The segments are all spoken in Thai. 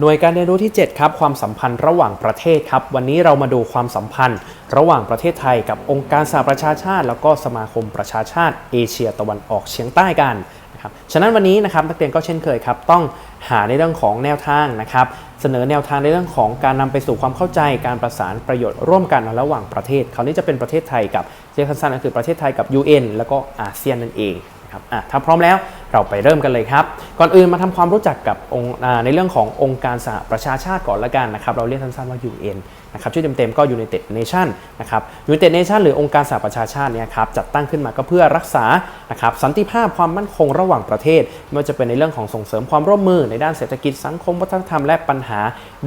หน่วยการเรียนรู้ที่ 7 ครับ ความสัมพันธ์ระหว่างประเทศครับ วันนี้เรามาดูความสัมพันธ์ ระหว่างประเทศไทยกับองค์การสหประชาชาติ แล้วก็สมาคมประชาชาติ เอเชียตะวันออกเฉียงใต้กันนะครับฉะนั้นวันนี้นะครับนักเรียนก็เช่นเคยครับ ต้องหาในเรื่องของแนวทางนะครับ เสนอแนวทางในเรื่องของการนำไปสู่ความเข้าใจการประสานประโยชน์ร่วมกันระหว่างประเทศคราวนี้จะเป็นประเทศไทยกับเรียกสั้นๆก็คือประเทศไทยกับ UN แล้วก็อาเซียนนั่นเอง ครับอะถ้าพร้อมแล้วเราไปเริ่มกันเลยครับ ก่อนอื่นมาทำความรู้จักกับองค์ในเรื่องขององค์การสหประชาชาติก่อนละกันนะครับ เราเรียกสั้นๆว่า UN นะครับชื่อเต็มๆก็ United Nation นะครับ United Nation หรือองค์การสหประชาชาติเนี่ยครับจัดตั้งขึ้นมาก็เพื่อรักษานะครับสันติภาพความมั่นคงระหว่างประเทศ ไม่ว่าจะเป็นในเรื่องของส่งเสริมความร่วมมือในด้านเศรษฐกิจสังคมวัฒนธรรมและปัญหา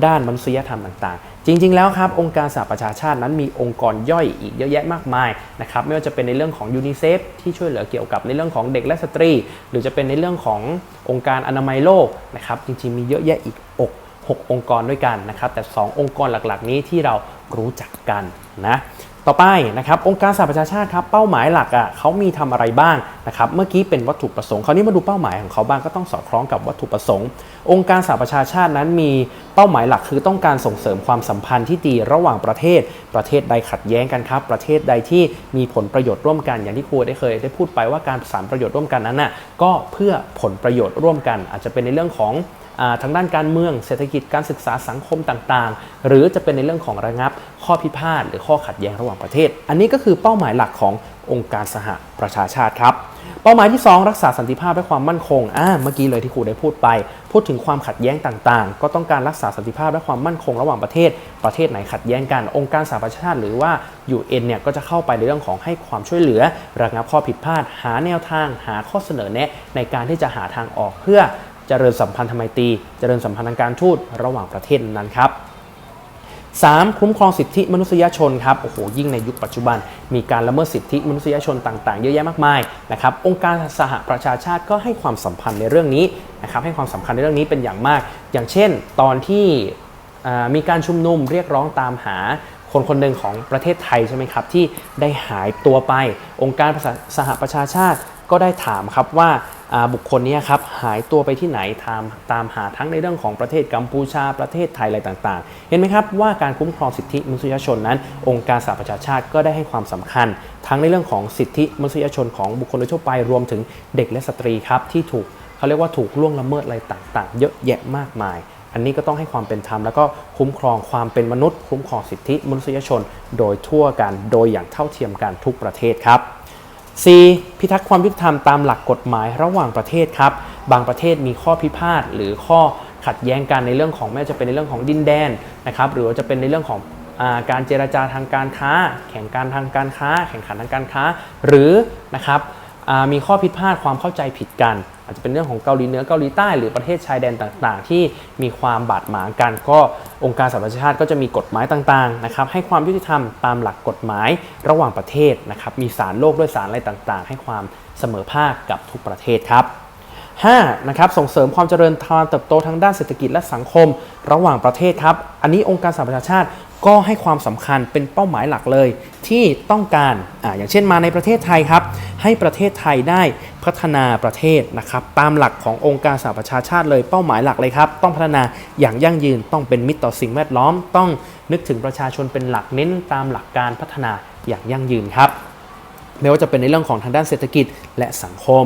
ด้านมนุษยธรรมต่างๆ จริง ๆ แล้วครับองค์การสหประชาชาตินั้นมีองค์กรย่อยอีกเยอะแยะมากมายนะครับไม่ว่าจะเป็นในเรื่องของยูนิเซฟที่ช่วยเหลือเกี่ยวกับในเรื่องของเด็กและสตรี หรือจะเป็นในเรื่องขององค์การอนามัยโลกนะครับจริง ๆ มีเยอะแยะอีกอก6องค์กรด้วยกันนะครับแต่ 2 องค์กรหลักๆ นี้ที่เรารู้จักกันนะ ต่อไปนะครับองค์การสหประชาชาติครับเป้าหมายหลักอะเขามีทำอะไรบ้างนะครับเมื่อกี้เป็นวัตถุประสงค์คราวนี้มาดูเป้าหมายของเขาบ้างก็ต้องสอดคล้องกับวัตถุประสงค์ องค์การสหประชาชาตินั้นมีเป้าหมายหลักคือต้องการส่งเสริมความสัมพันธ์ที่ดีระหว่างประเทศ ประเทศใดขัดแย้งกันครับ ประเทศใดที่มีผลประโยชน์ร่วมกัน อย่างที่ครูได้เคย ได้พูดไปว่าการสานประโยชน์ร่วมกันนั้นน่ะก็เพื่อผลประโยชน์ร่วมกัน อาจจะเป็นในเรื่องของ ทางด้านการเมืองเศรษฐกิจการศึกษาสังคมต่างๆ หรือจะเป็นในเรื่องของระงับ ข้อพิพาทหรือข้อขัดแย้งระหว่างประเทศ อันนี้ก็คือเป้าหมายหลักขององค์การสหประชาชาติครับเป้าหมายที่ 2 รักษาสันติภาพและความมั่นคงอ่าเมื่อกี้เลยที่ครูได้พูดไป พูดถึงความขัดแย้งต่างๆ ก็ต้องการรักษาสันติภาพและความมั่นคงระหว่างประเทศ ประเทศไหนขัดแย้งกันองค์การสหประชาชาติ หรือว่า UN เนี่ยก็จะเข้าไปในเรื่องของให้ความช่วยเหลือ ระงับข้อผิดพลาด หาแนวทาง หาข้อเสนอแนะ ในการที่จะหาทางออกเพื่อ เจริญสัมพันธไมตรีเจริญสัมพันธ์ทางการทูตระหว่างประเทศนั้นครับ 3. คุ้มครองสิทธิมนุษยชนครับโอ้โหยิ่งในยุคปัจจุบัน มีการละเมิดสิทธิมนุษยชนต่างๆ เยอะแยะมากมายนะครับองค์การสหประชาชาติก็ให้ความสัมพันธ์ในเรื่องนี้นะครับให้ความสำคัญในเรื่องนี้เป็นอย่างมาก อย่างเช่น ตอนที่มีการชุมนุมเรียกร้องตามหาคนคนหนึ่งของประเทศไทยใช่ไหมครับที่ได้หายตัวไป องค์การสหประชาชาติ ก็ได้ถามครับว่าบุคคลนี้ครับหายตัวไปที่ไหนตามตามหาทั้งในเรื่องของประเทศกัมพูชาประเทศไทยอะไรต่างๆ เห็นไหมครับว่าการคุ้มครองสิทธิมนุษยชนนั้น องค์การสหประชาชาติก็ได้ให้ความสำคัญ ทั้งในเรื่องของสิทธิมนุษยชนของบุคคลโดยทั่วไปรวมถึงเด็กและสตรีครับที่ถูกเขาเรียกว่าถูกล่วงละเมิดอะไรต่างๆ เยอะแยะมากมาย อันนี้ก็ต้องให้ความเป็นธรรมแล้วก็คุ้มครองความเป็นมนุษย์ คุ้มครองสิทธิมนุษยชน โดยทั่วกันโดยอย่างเท่าเทียมกันทุกประเทศครับ 4. พิทักษ์ความยุติธรรมตามหลักกฎหมายระหว่างประเทศครับ บางประเทศมีข้อพิพาทหรือข้อขัดแย้งกันในเรื่องของแม้จะเป็นในเรื่องของดินแดนนะครับหรือว่าจะเป็นในเรื่องของอการเจรจาทางการค้า แข่งการทางการค้า แข่งขันทางการค้า หรือนะครับมีข้อผิดพลาดความเข้าใจผิดกัน อาจจะเป็นเรื่องของเกาหลีเหนือเกาหลีใต้หรือประเทศชายแดนต่างๆ ที่มีความบาดหมางกันก็องค์การสหประชาชาติก็จะมีกฎหมายต่างๆนะครับให้ความยุติธรรมตามหลักกฎหมายระหว่างประเทศนะครับมีศาลโลกด้วยศาลอะไรต่างๆ ให้ความเสมอภาคกับทุกประเทศครับ 5. นะครับส่งเสริมความเจริญทางเติบโตทางด้านเศรษฐกิจและสังคมระหว่างประเทศครับ อันนี้องค์การสหประชาชาติก็ให้ความสำคัญเป็นเป้าหมายหลักเลย ที่ต้องการออย่างเช่นมาในประเทศไทยครับ ให้ประเทศไทยได้พัฒนาประเทศนะครับตามหลักขององค์การสหประชาชาติเลยเป้าหมายหลักเลยครับ ต้องพัฒนาอย่างยั่งยืนต้องเป็นมิตรต่อสิ่งแวดล้อม ต้องนึกถึงประชาชนเป็นหลักเน้นตามหลักการพัฒนาอย่างยั่งยืนครับไม่ว่าจะเป็นในเรื่องของทางด้านเศรษฐกิจและสังคม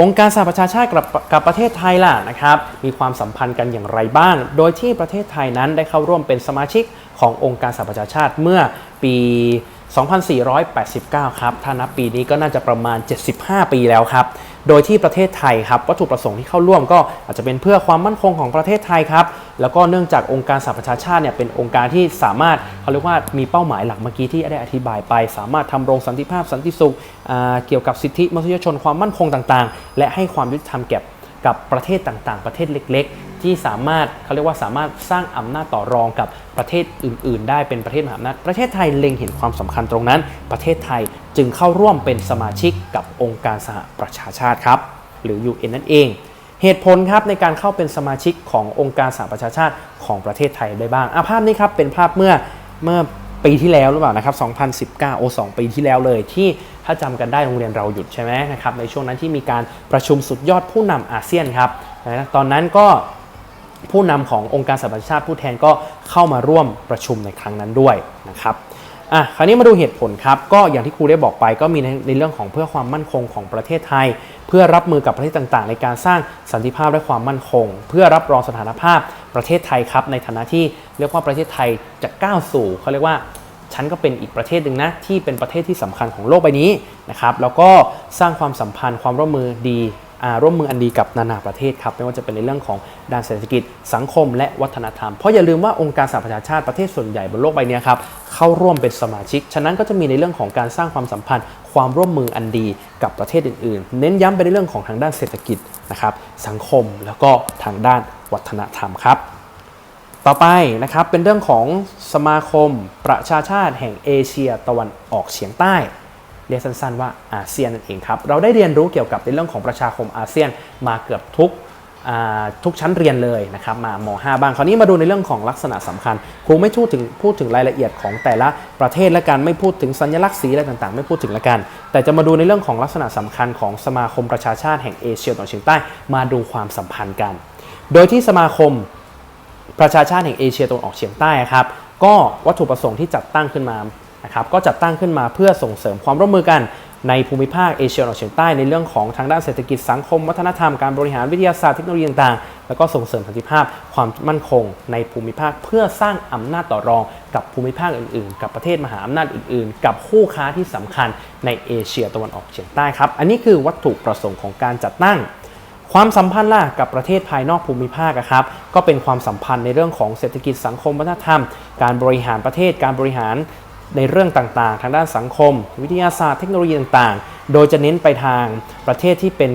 องค์การสหประชาชาติกับกับประเทศไทยล่ะนะครับมีความสัมพันธ์กันอย่างไรบ้าง โดยที่ประเทศไทยนั้นได้เข้าร่วมเป็นสมาชิกขององค์การสหประชาชาติเมื่อปี 2489 ครับ ถ้านับปีนี้ก็น่าจะประมาณ 75 ปีแล้วครับ โดยที่ประเทศไทยครับวัตถุประสงค์ที่เข้าร่วมก็อาจจะเป็นเพื่อความมั่นคงของประเทศไทยครับแล้วก็เนื่องจากองค์การสหประชาชาติเนี่ยเป็นองค์การที่สามารถเขาเรียกว่ามีเป้าหมายหลักเมื่อกี้ที่ได้อธิบายไป สามารถทำรงสันติภาพสันติสุขเกี่ยวกับสิทธิมนุษยชนความมั่นคงต่างๆ และให้ความยุติธรรมแก่กับประเทศต่างๆ ประเทศเล็ก ๆ ที่สามารถเขาเรียกว่าสามารถสร้างอำนาจต่อรองกับประเทศอื่น ๆ ได้เป็นประเทศมหาอำนาจประเทศไทยเล็งเห็นความสำคัญตรงนั้น ประเทศไทยจึงเข้าร่วมเป็นสมาชิกกับองค์การสหประชาชาติครับ หรือ UN นั่นเองเหตุผลครับในการเข้าเป็นสมาชิกขององค์การสหประชาชาติของประเทศไทยได้บ้างอาภาพนี้ครับเป็นภาพเมื่อเมื่อปีที่แล้วหรือเปล่านะครับ 2019 โอ 2 ปีที่แล้วเลยที่ถ้าจำกันได้โรงเรียนเราหยุดใช่ไหมนะครับในช่วงนั้นที่มีการประชุมสุดยอดผู้นำอาเซียนครับตอนนั้นก็ ผู้นำขององค์การสหประชาชาติผู้แทนก็เข้ามาร่วมประชุมในครั้งนั้นด้วยนะครับอะคราวนี้มาดูเหตุผลครับ ก็อย่างที่ครูได้บอกไปก็มีในในเรื่องของเพื่อความมั่นคงของประเทศไทย เพื่อรับมือกับประเทศต่างๆ ในการสร้างสันติภาพและความมั่นคง เพื่อรับรองสถานภาพประเทศไทยครับ ในฐานะที่เรียกว่าประเทศไทยจะก้าวสู่เขาเรียกว่าฉันก็เป็นอีกประเทศหนึ่งนะที่เป็นประเทศที่สำคัญของโลกใบนี้นะครับแล้วก็สร้างความสัมพันธ์ความร่วมมือดี ร่วมมืออันดีกับนานาประเทศครับไม่ว่าจะเป็นในเรื่องของด้านเศรษฐกิจสังคม และวัฒนธรรม เพราะอย่าลืมว่าองค์การสหประชาชาติประเทศส่วนใหญ่บนโลกใบนี้ครับเข้าร่วมเป็นสมาชิก ฉะนั้นก็จะมีในเรื่องของการสร้างความสัมพันธ์ ความร่วมมืออันดีกับประเทศอื่นๆ เน้นย้ำไปในเรื่องของทางด้านเศรษฐกิจนะครับสังคมแล้วก็ทางด้านวัฒนธรรมครับต่อไปนะครับเป็นเรื่องของสมาคมประชาชาติแห่งเอเชียตะวันออกเฉียงใต้ เรียกสั้นๆว่าอาเซียนนั่นเองครับ เราได้เรียนรู้เกี่ยวกับในเรื่องของประชาคมอาเซียนมาเกือบทุกทุกชั้นเรียนเลยนะครับมาม5บ้างคราวนี้มาดูในเรื่องของลักษณะสำคัญ ครูไม่พูดถึงพูดถึงรายละเอียดของแต่ละประเทศและกันไม่พูดถึงสัญลักษณ์สีอะไรต่างๆ ไม่พูดถึงละกัน แต่จะมาดูในเรื่องของลักษณะสำคัญของสมาคมประชาชาติแห่งเอเชียตะวันออกเฉียงใต้มาดูความสัมพันธ์กัน โดยที่สมาคมประชาชาติแห่งเอเชียตะวันออกเฉียงใต้ครับก็วัตถุประสงค์ที่จัดตั้งขึ้นมา นะครับก็จัดตั้งขึ้นมาเพื่อส่งเสริมความร่วมมือกันในภูมิภาคเอเชียตะวันออกเฉียงใต้ในเรื่องของทางด้านเศรษฐกิจสังคม วัฒนธรรมการบริหารวิทยาศาสตร์เทคโนโลยีต่างๆ แล้วก็ส่งเสริมสันติภาพความมั่นคงในภูมิภาคเพื่อสร้างอำนาจต่อรองกับภูมิภาคอื่นๆ กับประเทศมหาอำนาจอื่นๆ กับคู่ค้าที่สำคัญในเอเชียตะวันออกเฉียงใต้ครับอันนี้คือวัตถุประสงค์ของการจัดตั้งความสัมพันธ์ล่ะกับประเทศภายนอกภูมิภาคครับก็เป็นความสัมพันธ์ในเรื่องของเศรษฐกิจสังคมวัฒนธรรม การบริหารประเทศการบริหาร ในเรื่องต่างๆ ทางด้านสังคม วิทยาศาสตร์เทคโนโลยีต่างๆ โดยจะเน้นไปทางประเทศที่เป็น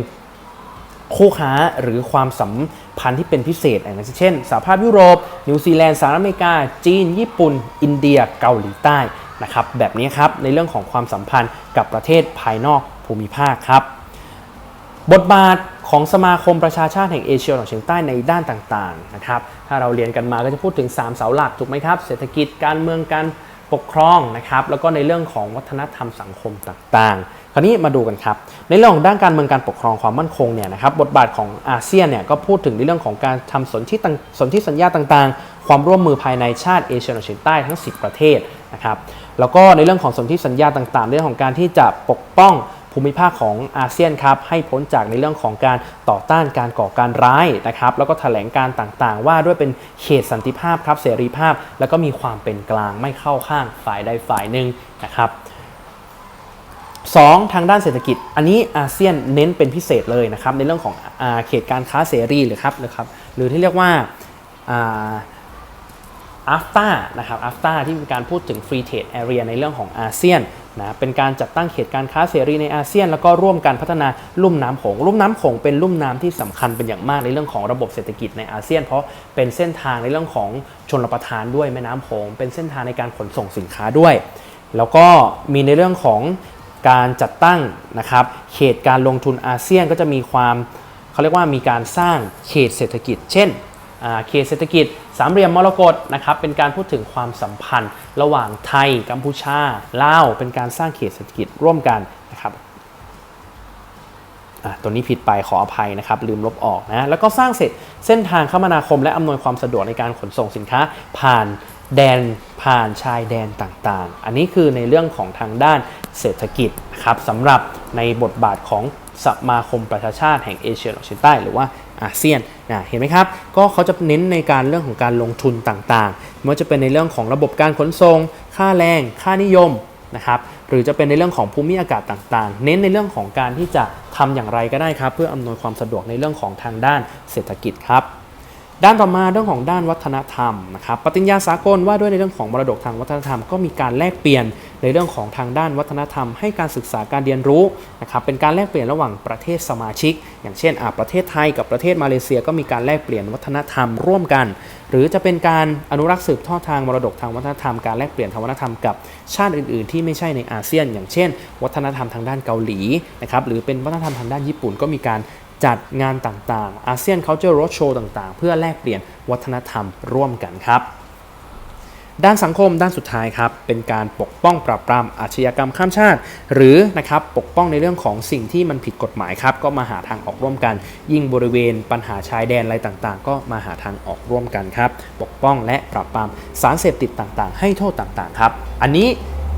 คู่ค้าหรือความสัมพันธ์ที่เป็นพิเศษอย่างเช่นสหภาพยุโรป นิวซีแลนด์สหรัฐอเมริกา จีน ญี่ปุ่น อินเดียเกาหลีใต้นะครับแบบนี้ครับในเรื่องของความสัมพันธ์กับประเทศภายนอกภูมิภาคครับบทบาทของสมาคมประชาชาติแห่งเอเชียตะวันออกเฉียงใต้ในด้านต่างๆนะครับถ้าเราเรียนกันมาก็จะพูดถึง 3 เสาหลักถูกไหมครับ เศรษฐกิจการเมืองการ ปกครองนะครับแล้วก็ในเรื่องของวัฒนธรรมสังคมต่างๆ คราวนี้มาดูกันครับ ในเรื่องของด้านการเมืองการปกครองความมั่นคงเนี่ยนะครับบทบาทของอาเซียนเนี่ยก็พูดถึงในเรื่องของการทำสนธิต่างสนธิสัญญาต่างๆ ความร่วมมือภายในชาติเอเชียตะวันออกเฉียงใต้ทั้ง 10 ประเทศนะครับแล้วก็ในเรื่องของสนธิสัญญาต่างๆ เรื่องของการที่จะปกป้อง ภูมิภาคของอาเซียนครับให้พ้นจากในเรื่องของการต่อต้านการก่อการร้ายนะครับแล้วก็แถลงการต่างๆ ว่าด้วยเป็นเขตสันติภาพครับเสรีภาพ แล้วก็มีความเป็นกลางไม่เข้าข้างฝ่ายใดฝ่ายหนึ่งนะครับ 2. ทางด้านเศรษฐกิจ อันนี้อาเซียนเน้นเป็นพิเศษเลยนะครับในเรื่องของอาเขตการค้าเสรีหรือครับหรือครับหรือที่เรียกว่า อ่าอัฟตานะครับอัฟตาที่มีการพูดถึง Free Trade Area ในเรื่องของอาเซียนนะเป็นการจัดตั้งเขตการค้าเสรีในอาเซียน แล้วก็ร่วมกันพัฒนาลุ่มน้ำโขงลุ่มน้ำโขงเป็นลุ่มน้ำที่สำคัญเป็นอย่างมากในเรื่องของระบบเศรษฐกิจในอาเซียน เพราะเป็นเส้นทางในเรื่องของชนรประทานด้วยแม่น้ำโขงเป็นเส้นทางในการขนส่งสินค้าด้วย แล้วก็มีในเรื่องของการจัดตั้งนะครับเขตการลงทุนอาเซียนก็จะมีความเขาเรียกว่ามีการสร้างเขตเศรษฐกิจ เช่นเขตเศรษฐกิจ สามเหลี่ยมมรกตนะครับเป็นการพูดถึงความสัมพันธ์ ระหว่างไทย กัมพูชาลาวเป็นการสร้างเขตเศรษฐกิจร่วมกันนะครับตัวนี้ผิดไปขออภัยนะครับ ลืมลบออกนะแล้วก็สร้างเสร็จเส้นทางคมนาคม และอำนวยความสะดวกในการขนส่งสินค้า ผ่านแดนผ่านชายแดนต่างๆ อันนี้คือในเรื่องของทางด้านเศรษฐกิจครับสำหรับในบทบาทของสมาคมประชาชาติแห่งเอเชียตะวันออกเฉียงใต้หรือว่า อาเซียนนะเห็นไหมครับ ก็เขาจะเน้นในการเรื่องของการลงทุนต่างๆไม่ว่าจะเป็นในเรื่องของระบบการขนส่ง ค่าแรง ค่านิยมนะครับหรือจะเป็นในเรื่องของภูมิอากาศต่างๆ เน้นในเรื่องของการที่จะทำอย่างไรก็ได้ครับ เพื่ออำนวยความสะดวกในเรื่องของทางด้านเศรษฐกิจครับด้านต่อมาเรื่องของด้านวัฒนธรรมนะครับปฏิญญาสากลว่าด้วยในเรื่องของมรดกทางวัฒนธรรมก็มีการแลกเปลี่ยน ในเรื่องของทางด้านวัฒนธรรม ให้การศึกษาการเรียนรู้นะครับเป็นการแลกเปลี่ยนระหว่างประเทศสมาชิก อย่างเช่นอาประเทศไทยกับประเทศมาเลเซียก็มีการแลกเปลี่ยนวัฒนธรรมร่วมกัน หรือจะเป็นการอนุรักษ์สืบทอดทางมรดกทางวัฒนธรรมการแลกเปลี่ยนทางวัฒนธรรมกับชาติอื่น ๆ ที่ไม่ใช่ในอาเซียน อย่างเช่น วัฒนธรรมทางด้านเกาหลีนะครับหรือเป็นวัฒนธรรมทางด้านญี่ปุ่นก็มีการจัดงานต่างๆอาเซียน Culture Roadshow ต่างๆ เพื่อแลกเปลี่ยนวัฒนธรรมร่วมกันครับ ด้านสังคมด้านสุดท้ายครับเป็นการปกป้องปราบปรามอาชญากรรมข้ามชาติ หรือนะครับปกป้องในเรื่องของสิ่งที่มันผิดกฎหมายครับก็มาหาทางออกร่วมกัน ยิ่งบริเวณปัญหาชายแดนอะไรต่างๆ ก็มาหาทางออกร่วมกันครับปกป้องและปราบปรามสารเสพติดต่างๆ ให้โทษต่างๆครับอันนี้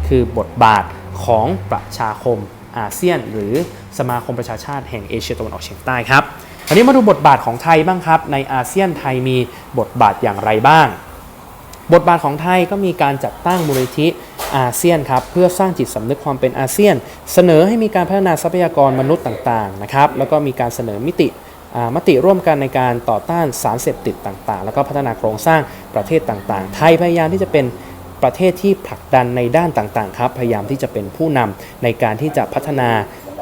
คือบทบาทของประชาคมอาเซียน หรือสมาคมประชาชาติแห่งเอเชียตะวันออกเฉียงใต้ครับอันนี้มาดูบทบาทของไทยบ้างครับในอาเซียนไทยมีบทบาทอย่างไรบ้าง บทบาทของไทยก็มีการจัดตั้งมูลนิธิอาเซียนครับเพื่อสร้างจิตสำนึกความเป็นอาเซียน เสนอให้มีการพัฒนาทรัพยากรมนุษย์ต่างๆนะครับแล้วก็มีการเสนอมิติมติร่วมกันในการต่อต้านสารเสพติดต่างๆ แล้วก็พัฒนาโครงสร้างประเทศต่างๆ ไทยพยายามที่จะเป็นประเทศที่ผลักดันในด้านต่างๆครับพยายามที่จะเป็นผู้นำในการที่จะพัฒนา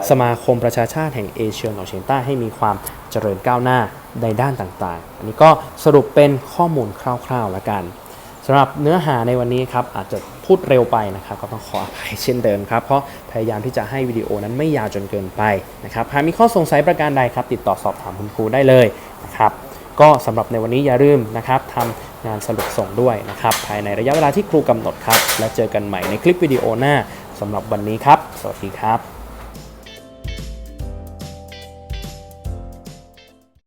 สมาคมประชาชาติแห่งเอเชียตะวันออกเฉียงใต้ให้มีความเจริญก้าวหน้าในด้านต่างๆ อันนี้ก็สรุปเป็นข้อมูลคร่าวๆแล้วกัน สำหรับเนื้อหาในวันนี้ครับอาจจะพูดเร็วไปนะครับ ก็ต้องขออภัยเช่นเดิมครับ เพราะพยายามที่จะให้วิดีโอนั้นไม่ยาวจนเกินไปนะครับหากมีข้อสงสัยประการใดครับ ติดต่อสอบถามคุณครูได้เลยนะครับก็สำหรับในวันนี้อย่าลืมนะครับทำงานสรุปส่งด้วยนะครับ ภายในระยะเวลาที่ครูกำหนดครับ และเจอกันใหม่ในคลิปวิดีโอหน้าสำหรับวันนี้ครับ สวัสดีครับ